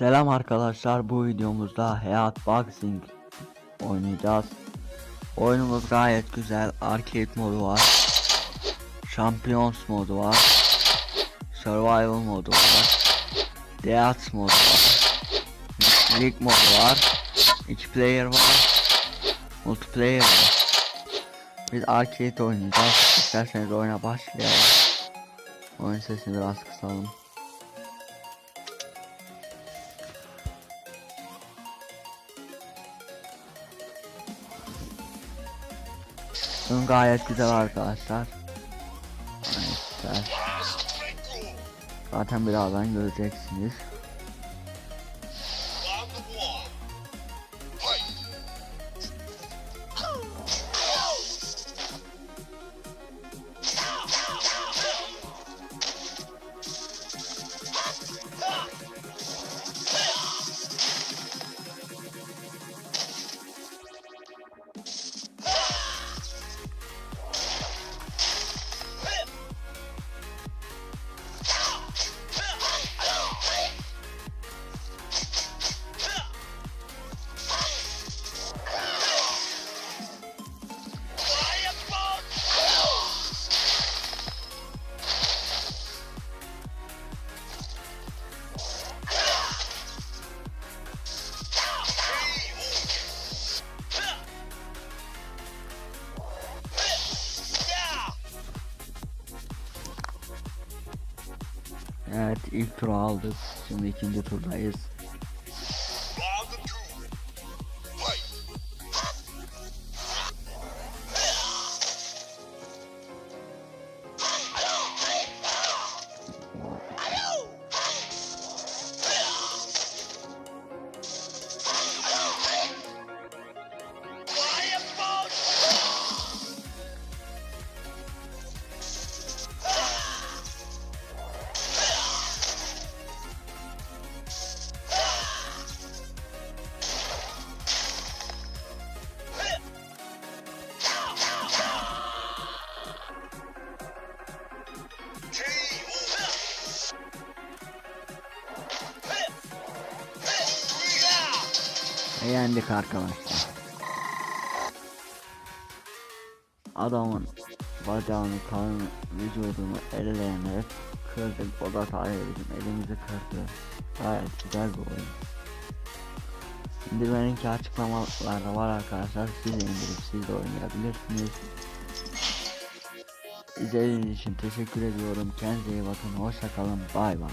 Selam arkadaşlar bu videomuzda Hayat Boxing oynayacağız. Oyunumuz gayet güzel. Arcade modu var. Champions modu var. Survival modu var. Death modu var. League modu var. 2 player var. Multiplayer var. Biz arcade oynayacağız. İsterseniz oyuna başlayalım. Oyun sesini biraz kısalım. Oyun gayet güzel arkadaşlar. Güzel. Zaten birazdan göreceksiniz. Evet ilk turu aldık. Şimdi ikinci turdayız. Ve yendik arkadaşlar. Adamın bacağını, karnını, vücudunu ellerini kırdık. O da sadece bizim elimizi kırdı. Gayet güzel bir oyun. İndirmeninki açıklamalarda var arkadaşlar. Siz de indirip siz de oynayabilirsiniz. İzlediğiniz için teşekkür ediyorum. Kendinize iyi bakın. Hoşçakalın. Bay bay.